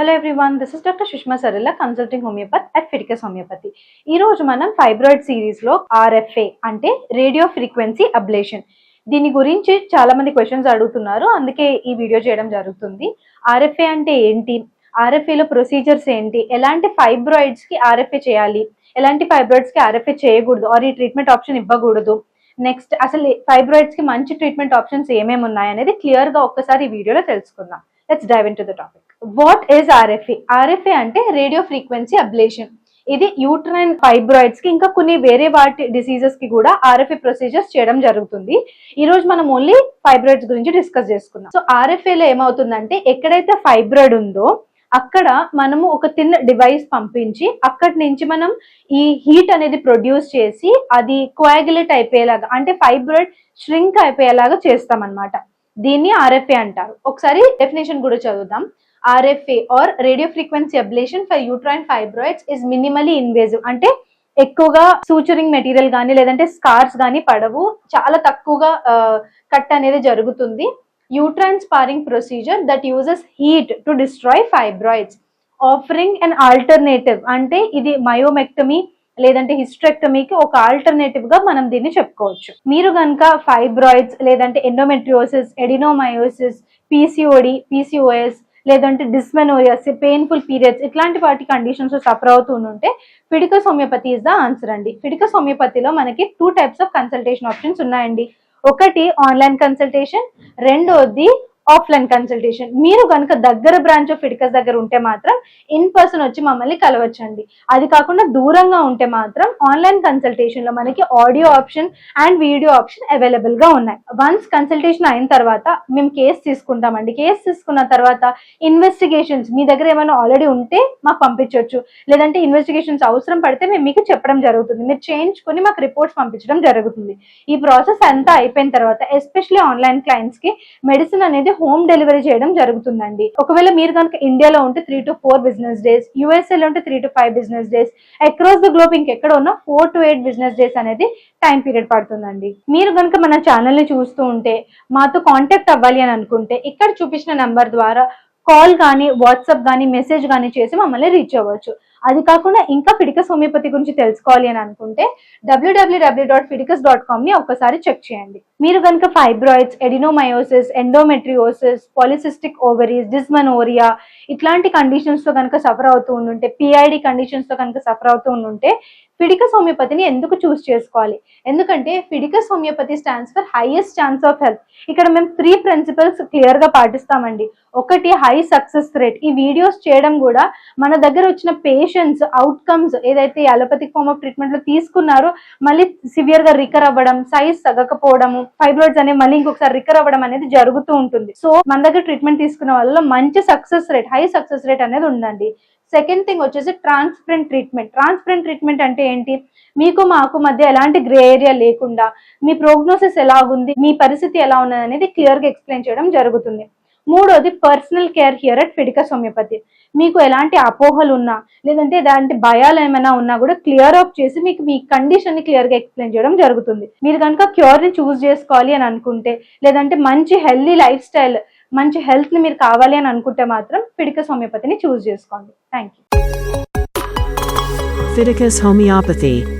Hello everyone this is doctor Sushma Sarilla consulting homeopathy at Fidicus homeopathy ఈ రోజు మనం fibroid సిరీస్లో RFA అంటే రేడియో ఫ్రీక్వెన్సీ అబ్లేషన్ దీని గురించి చాలా మంది క్వశ్చన్స్ అడుగుతున్నారు అందుకే ఈ వీడియో చేయడం జరుగుతుంది. ఆర్ఎఫ్ఏ అంటే ఏంటి? ఆర్ఎఫ్ఏలో లో ప్రొసీజర్స్ ఏంటి? ఎలాంటి ఫైబ్రాయిడ్స్కి ఆర్ఎఫ్ఏ చేయాలి? ఎలాంటి ఫైబ్రాయిడ్స్కి ఆర్ఎఫ్ఏ చేయకూడదు? ఆర్ ఈ ట్రీట్మెంట్ ఆప్షన్ ఇవ్వకూడదు? నెక్స్ట్ అసలు ఫైబ్రాయిడ్స్కి మంచి ట్రీట్మెంట్ ఆప్షన్స్ ఏమేమి ఉన్నాయి అనేది క్లియర్గా ఒక్కసారి ఈ వీడియోలో తెలుసుకుందాం. Let's dive into the topic what is RFA RFA అంటే రేడియో ఫ్రీక్వెన్సీ అబ్లేషన్ ఇది యూట్రైన్ ఫైబ్రాయిడ్స్కి ఇంకా కొన్ని వేరే వాటి డిసీజెస్కి కూడా ఆర్ఎఫ్ఏ ప్రొసీజర్స్ చేయడం జరుగుతుంది. ఈ రోజు మనం ఓన్లీ ఫైబ్రాయిడ్స్ గురించి డిస్కస్ చేసుకుందాం. సో ఆర్ఎఫ్ఏ లో ఏమవుతుందంటే ఎక్కడైతే ఫైబ్రాయిడ్ ఉందో అక్కడ మనము ఒక తిన్న డివైస్ పంపించి అక్కడి నుంచి మనం ఈ హీట్ అనేది ప్రొడ్యూస్ చేసి అది కోయాగులేట్ అయిపోయేలాగా అంటే ఫైబ్రాయిడ్ ష్రింక్ అయిపోయేలాగా చేస్తాం అన్నమాట దీన్ని ఆర్ఎఫ్ఏ అంటారు. ఒకసారి డెఫినేషన్ కూడా చదువుదాం. RFA R radio frequency ablation for uterine fibroids is minimally invasive అంటే ఎక్కువగా సూచరింగ్ మెటీరియల్ కానీ లేదంటే స్కార్స్ కానీ పడవు. చాలా తక్కువగా కట్ అనేది జరుగుతుంది. Uterine sparing procedure that uses heat to destroy fibroids offering and alternative అంటే ఇది మయోమెక్టమీ లేదంటే హిస్ట్రెక్టమీకి ఒక ఆల్టర్నేటివ్గా మనం దీన్ని చెప్పుకోవచ్చు. మీరు కనుక ఫైబ్రాయిడ్స్ లేదంటే ఎండోమెట్రియోసిస్ ఎడినోమయోసిస్ పీసీఓడి పీసీఓఎస్ లేదంటే డిస్మెనోరియస్ పెయిన్ఫుల్ పీరియడ్స్ ఇట్లాంటి వాటి కండిషన్స్ సఫర్ అవుతూ ఉంటే Fidicus homeopathy is the answer అండి. ఫిడికస్ హోమియోపతిలో మనకి two types of consultation options ఉన్నాయండి. ఒకటి ఆన్లైన్ కన్సల్టేషన్ రెండోది ఆఫ్లైన్ కన్సల్టేషన్ మీరు కనుక దగ్గర బ్రాంచ్ ఆఫ్ ఫిడికస్ దగ్గర ఉంటే మాత్రం ఇన్ పర్సన్ వచ్చి మమ్మల్ని కలవచ్చండి. అది కాకుండా దూరంగా ఉంటే మాత్రం ఆన్లైన్ కన్సల్టేషన్లో మనకి audio option and video option అవైలబుల్గా ఉన్నాయి. వన్స్ కన్సల్టేషన్ అయిన తర్వాత మేము కేసు తీసుకుంటామండి. కేసు తీసుకున్న తర్వాత ఇన్వెస్టిగేషన్స్ మీ దగ్గర ఏమైనా ఆల్రెడీ ఉంటే మాకు పంపించవచ్చు లేదంటే ఇన్వెస్టిగేషన్స్ అవసరం పడితే మేము మీకు చెప్పడం జరుగుతుంది. మీరు చేయించుకొని మాకు రిపోర్ట్స్ పంపించడం జరుగుతుంది. ఈ ప్రాసెస్ అంతా అయిపోయిన తర్వాత ఎస్పెషల్లీ ఆన్లైన్ క్లయింట్స్కి మెడిసిన్ అనేది హోమ్ డెలివరీ చేయడం జరుగుతుందండి. ఒకవేళ మీరు కనుక ఇండియాలో ఉంటే three to four business days యూఎస్ఏలో ఉంటే three to five business days across the globe ఇంకెక్కడ ఉన్నా four to eight business days అనేది టైం పీరియడ్ పడుతుందండి. మీరు కనుక మన ఛానల్ని చూస్తూ ఉంటే మాతో కాంటాక్ట్ అవ్వాలి అని అనుకుంటే ఇక్కడ చూపించిన నంబర్ ద్వారా కాల్ కానీ వాట్సాప్ కానీ మెసేజ్ కానీ చేసి మమ్మల్ని రీచ్ అవ్వచ్చు. అది కాకుండా ఇంకా ఫిడికస్ హోమియోపతి గురించి తెలుసుకోవాలి అని అనుకుంటే డబ్ల్యూడబ్ల్యూడబ్ల్యూ డాట్ ఫిడికస్ డాట్ కామ్ని ఒక్కసారి చెక్ చేయండి. మీరు కనుక fibroids adenomyosis endometriosis polycystic ovaries dysmenorrhoea ఇట్లాంటి కండిషన్స్తో కనుక సఫర్ అవుతూ ఉండుంటే పిఐడి కండిషన్స్తో కనుక సఫర్ అవుతూ ఉండుంటే ఫిడికస్ హోమియోపతిని ఎందుకు చూస్ చేసుకోవాలి? ఎందుకంటే Fidicus homeopathy stands for highest chance of health ఇక్కడ మేము త్రీ ప్రిన్సిపల్స్ క్లియర్గా పాటిస్తామండి. ఒకటి హై సక్సెస్ రేట్ ఈ వీడియోస్ చేయడం కూడా మన దగ్గర వచ్చిన సొల్యూషన్స్ అవుట్కమ్స్ ఏదైతే అలోపతిక్ ఫార్మ్ ఆఫ్ ట్రీట్మెంట్లో తీసుకున్నారో మళ్ళీ సివియర్గా రికర్ అవ్వడం సైజ్ తగ్గకపోవడము ఫైబ్రాయిడ్స్ అనేవి మళ్ళీ ఇంకొకసారి రికర్ అవ్వడం అనేది జరుగుతూ ఉంటుంది. సో మన దగ్గర ట్రీట్మెంట్ తీసుకున్న వాళ్ళలో మంచి success rate high success rate అనేది ఉందండి. సెకండ్ థింగ్ వచ్చేసి ట్రాన్స్పరెంట్ ట్రీట్మెంట్ ట్రాన్స్పరెంట్ ట్రీట్మెంట్ అంటే ఏంటి? మీకు మాకు మధ్య ఎలాంటి గ్రే ఏరియా లేకుండా మీ ప్రోగ్నోసిస్ ఎలాగుంది మీ పరిస్థితి ఎలా ఉన్నది అనేది క్లియర్గా ఎక్స్ప్లెయిన్ చేయడం జరుగుతుంది. మూడోది personal care here at Fidicus homeopathy మీకు ఎలాంటి అపోహలు ఉన్నా లేదంటే ఎలాంటి భయాలు ఏమైనా ఉన్నా కూడా క్లియర్ అప్ చేసి మీకు మీ కండిషన్ని క్లియర్గా ఎక్స్ప్లెయిన్ చేయడం జరుగుతుంది. మీరు కనుక క్యూర్ని చూస్ చేసుకోవాలి అని అనుకుంటే లేదంటే మంచి హెల్దీ లైఫ్ స్టైల్ మంచి హెల్త్ని మీరు కావాలి అని అనుకుంటే మాత్రం ఫిడికస్ హోమియోపతిని చూస్ చేసుకోండి. Thank you Fiticus Homeopathy